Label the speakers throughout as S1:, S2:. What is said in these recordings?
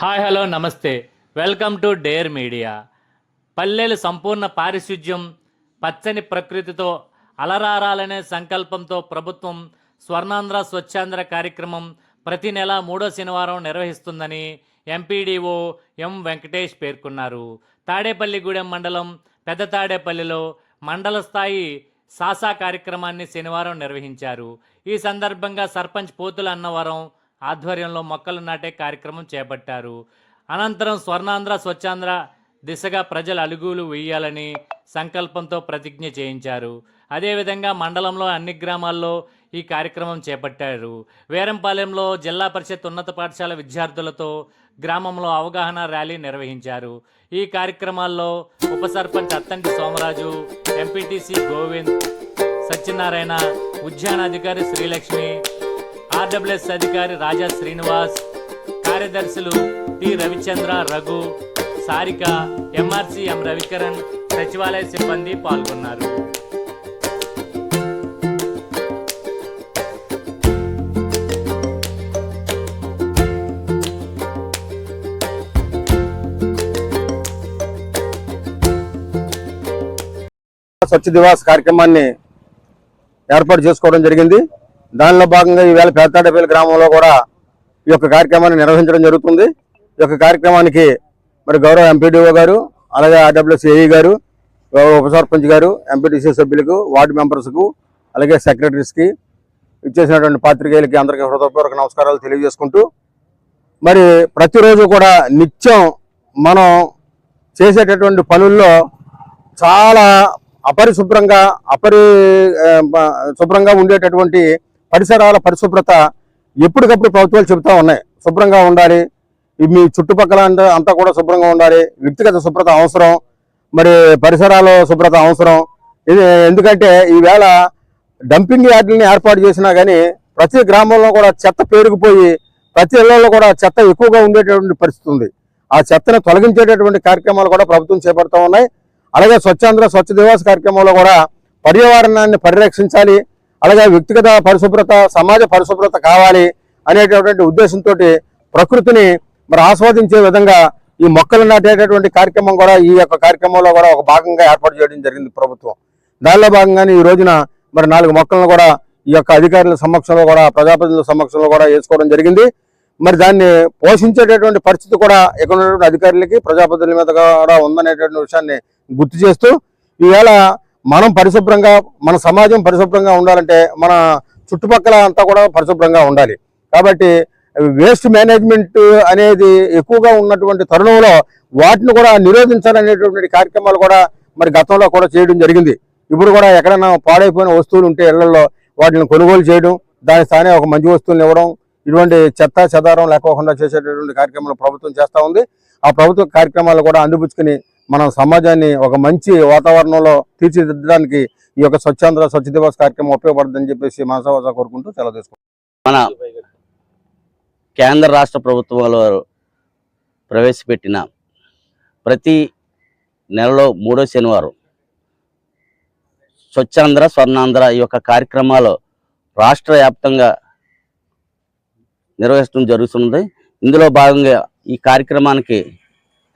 S1: Hi hello namaste. Welcome to Dare Media. పల్లెలు సంపూర్ణ పారిశుధ్యం పచ్చని ప్రకృతితో అలరారాలనే సంకల్పంతో ప్రభుత్వం స్వర్ణాంధ్ర స్వచ్ఛాంధ్ర కార్యక్రమం ప్రతి నెల మూడో శనివారం నిర్వహిస్తుందని ఎంపీడీఓ ఎం వెంకటేష్ పేర్కొన్నారు. తాడేపల్లిగూడెం మండలం పెద్ద తాడేపల్లిలో మండల స్థాయి సాసా కార్యక్రమాన్ని శనివారం నిర్వహించారు. ఈ సందర్భంగా సర్పంచ్ పోతుల అన్నవరం ఆధ్వర్యంలో మొక్కలు నాటే కార్యక్రమం చేపట్టారు. అనంతరం స్వర్ణాంధ్ర స్వచ్ఛాంధ్ర దిశగా ప్రజలు అలుగులు వేయాలని సంకల్పంతో ప్రతిజ్ఞ చేయించారు. అదేవిధంగా మండలంలో అన్ని గ్రామాల్లో ఈ కార్యక్రమం చేపట్టారు. వేరంపాలెంలో జిల్లా పరిషత్ ఉన్నత పాఠశాల విద్యార్థులతో గ్రామంలో అవగాహన ర్యాలీ నిర్వహించారు. ఈ కార్యక్రమాల్లో ఉప సర్పంచ్ అత్తంటి సోమరాజు ఎంపీటీసీ గోవింద్ సత్యనారాయణ ఉద్యానాధికారి శ్రీలక్ష్మి ఆర్డబ్ల్యూఎస్ అధికారి రాజా శ్రీనివాస్ కార్యదర్శులు T Ravichandra Raghu Sarika MRC M Ravikaran సచివాలయ సిబ్బంది పాల్గొన్నారు.
S2: స్వచ్ఛ దివాస్ కార్యక్రమాన్ని ఏర్పాటు చేసుకోవడం జరిగింది. దానిలో భాగంగా ఈవేళ పేతాడపల్లి గ్రామంలో కూడా ఈ యొక్క కార్యక్రమాన్ని నిర్వహించడం జరుగుతుంది. ఈ యొక్క కార్యక్రమానికి మరి గౌరవ ఎంపీడీఓ గారు అలాగే ఆర్డబ్ల్యూఎస్ గారు గౌరవ ఉప సర్పంచ్ గారు ఎంపీటీసీ సభ్యులకు వార్డు మెంబర్స్కు అలాగే సెక్రటరీస్కి ఇచ్చేసినటువంటి పాత్రికేయులకి అందరికీ హృదయపూర్వక నమస్కారాలు తెలియజేసుకుంటూ మరి ప్రతిరోజు కూడా నిత్యం మనం చేసేటటువంటి పనుల్లో చాలా అపరిశుభ్రంగా అపరి శుభ్రంగా ఉండేటటువంటి పరిసరాల పరిశుభ్రత ఎప్పటికప్పుడు ప్రభుత్వాలు చెబుతా ఉన్నాయి. శుభ్రంగా ఉండాలి. మీ చుట్టుపక్కల అంతా అంతా కూడా శుభ్రంగా ఉండాలి. వ్యక్తిగత శుభ్రత అవసరం. మరి పరిసరాల శుభ్రత అవసరం. ఇది ఎందుకంటే ఈవేళ డంపింగ్ యార్డులని ఏర్పాటు చేసినా కానీ ప్రతి గ్రామంలో కూడా చెత్త పేరుకుపోయి ప్రతి ఇళ్ళలో కూడా చెత్త ఎక్కువగా ఉండేటటువంటి పరిస్థితి ఉంది. ఆ చెత్తను తొలగించేటటువంటి కార్యక్రమాలు కూడా ప్రభుత్వం చేపడుతూ ఉన్నాయి. అలాగే స్వచ్ఛాంధ్ర స్వచ్ఛ దివాస్ కార్యక్రమంలో కూడా పర్యావరణాన్ని పరిరక్షించాలి. అలాగే వ్యక్తిగత పరిశుభ్రత సమాజ పరిశుభ్రత కావాలి అనేటటువంటి ఉద్దేశంతో ప్రకృతిని మరి ఆస్వాదించే విధంగా ఈ మొక్కలు నాటేటటువంటి కార్యక్రమం కూడా ఈ యొక్క కార్యక్రమంలో కూడా ఒక భాగంగా ఏర్పాటు చేయడం జరిగింది ప్రభుత్వం. దానిలో భాగంగానే ఈ రోజున మరి నాలుగు మొక్కలను కూడా ఈ యొక్క అధికారుల సమక్షంలో కూడా ప్రజాప్రతినిధుల సమక్షంలో కూడా వేసుకోవడం జరిగింది. మరి దాన్ని పోషించేటటువంటి పరిస్థితి కూడా ఇక్కడ ఉన్నటువంటి అధికారులకి ప్రజాప్రతినిధుల మీద కూడా ఉందనేటటువంటి విషయాన్ని గుర్తు చేస్తూ ఈవేళ మనం పరిశుభ్రంగా మన సమాజం పరిశుభ్రంగా ఉండాలంటే మన చుట్టుపక్కల అంతా కూడా పరిశుభ్రంగా ఉండాలి. కాబట్టి వేస్ట్ మేనేజ్మెంట్ అనేది ఎక్కువగా ఉన్నటువంటి తరుణంలో వాటిని కూడా నిరోధించాలనేటువంటి కార్యక్రమాలు కూడా మరి గతంలో కూడా చేయడం జరిగింది. ఇప్పుడు కూడా ఎక్కడైనా పాడైపోయిన వస్తువులు ఉంటే ఇళ్ళలో వాటిని కొనుగోలు చేయడం దాని స్థానే ఒక మంచి వస్తువులను ఇవ్వడం ఇటువంటి చెత్త చెదారం లేకోకుండా చేసేటటువంటి కార్యక్రమాలు ప్రభుత్వం చేస్తూ ఉంది. ఆ ప్రభుత్వ కార్యక్రమాలు కూడా అందిపుచ్చుకుని మన సమాజాన్ని ఒక మంచి వాతావరణంలో తీర్చిదిద్దడానికి ఈ యొక్క స్వచ్ఛాంధ్ర స్వచ్ఛ దివస్ కార్యక్రమం ఉపయోగపడుతుందని చెప్పేసి మనసావాస కోరుకుంటూ సెలవు తీసుకుంటాం
S3: మన కేంద్ర రాష్ట్ర ప్రభుత్వాల వారు ప్రవేశపెట్టిన ప్రతి నెలలో మూడో శనివారం స్వచ్ఛాంధ్ర స్వర్ణాంధ్ర ఈ యొక్క కార్యక్రమాలు రాష్ట్ర వ్యాప్తంగా నిర్వహించడం జరుగుతున్నది. ఇందులో భాగంగా ఈ కార్యక్రమానికి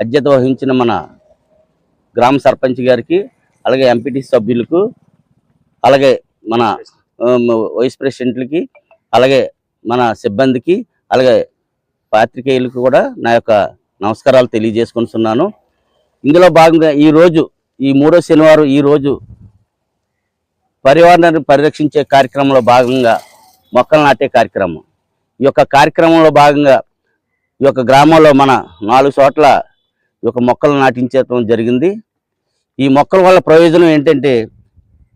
S3: అధ్యత వహించిన మన గ్రామ సర్పంచ్ గారికి అలాగే ఎంపీటీ సభ్యులకు అలాగే మన వైస్ ప్రెసిడెంట్లకి అలాగే మన సిబ్బందికి అలాగే పాత్రికేయులకు కూడా నా యొక్క నమస్కారాలు తెలియజేసుకుంటున్నాను ఇందులో భాగంగా ఈ రోజు ఈ మూడో శనివారం ఈరోజు పర్యావరణాన్ని పరిరక్షించే కార్యక్రమంలో భాగంగా మొక్కలు నాటే కార్యక్రమం. ఈ యొక్క కార్యక్రమంలో భాగంగా ఈ యొక్క గ్రామంలో మన నాలుగు చోట్ల ఈ యొక్క మొక్కలు నాటించడం జరిగింది. ఈ మొక్కల వల్ల ప్రయోజనం ఏంటంటే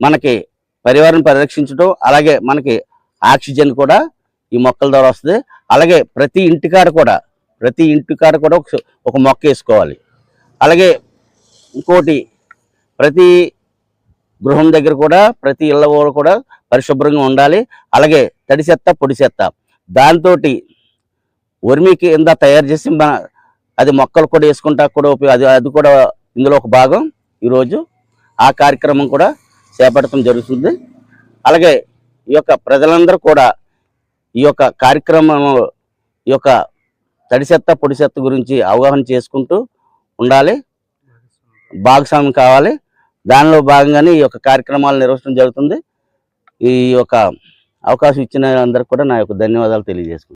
S3: మనకి పర్యావరణం పరిరక్షించడం అలాగే మనకి ఆక్సిజన్ కూడా ఈ మొక్కల ద్వారా వస్తుంది. అలాగే ప్రతి ఇంటికాడ కూడా ప్రతి ఇంటికాడ కూడా ఒక మొక్క వేసుకోవాలి. అలాగే ఇంకోటి ప్రతి గృహం దగ్గర కూడా ప్రతి ఇళ్ళ కూడా పరిశుభ్రంగా ఉండాలి. అలాగే తడి చెత్త పొడి చెత్త. దాంతో వర్మి కింద తయారు చేసి మన అది మొక్కలు కూడా వేసుకుంటా కూడా ఉపయోగ అది అది కూడా ఇందులో ఒక భాగం. ఈరోజు ఆ కార్యక్రమం కూడా చేపట్టడం జరుగుతుంది. అలాగే ఈ యొక్క ప్రజలందరూ కూడా ఈ యొక్క కార్యక్రమంలో ఈ యొక్క తడి చెత్త పొడి చెత్త గురించి అవగాహన చేసుకుంటూ ఉండాలి. భాగస్వామ్యం కావాలి. దానిలో భాగంగానే ఈ యొక్క కార్యక్రమాలు నిర్వహించడం జరుగుతుంది. ఈ యొక్క అవకాశం ఇచ్చిన అందరికి కూడా నా యొక్క ధన్యవాదాలు తెలియజేసుకుంటాను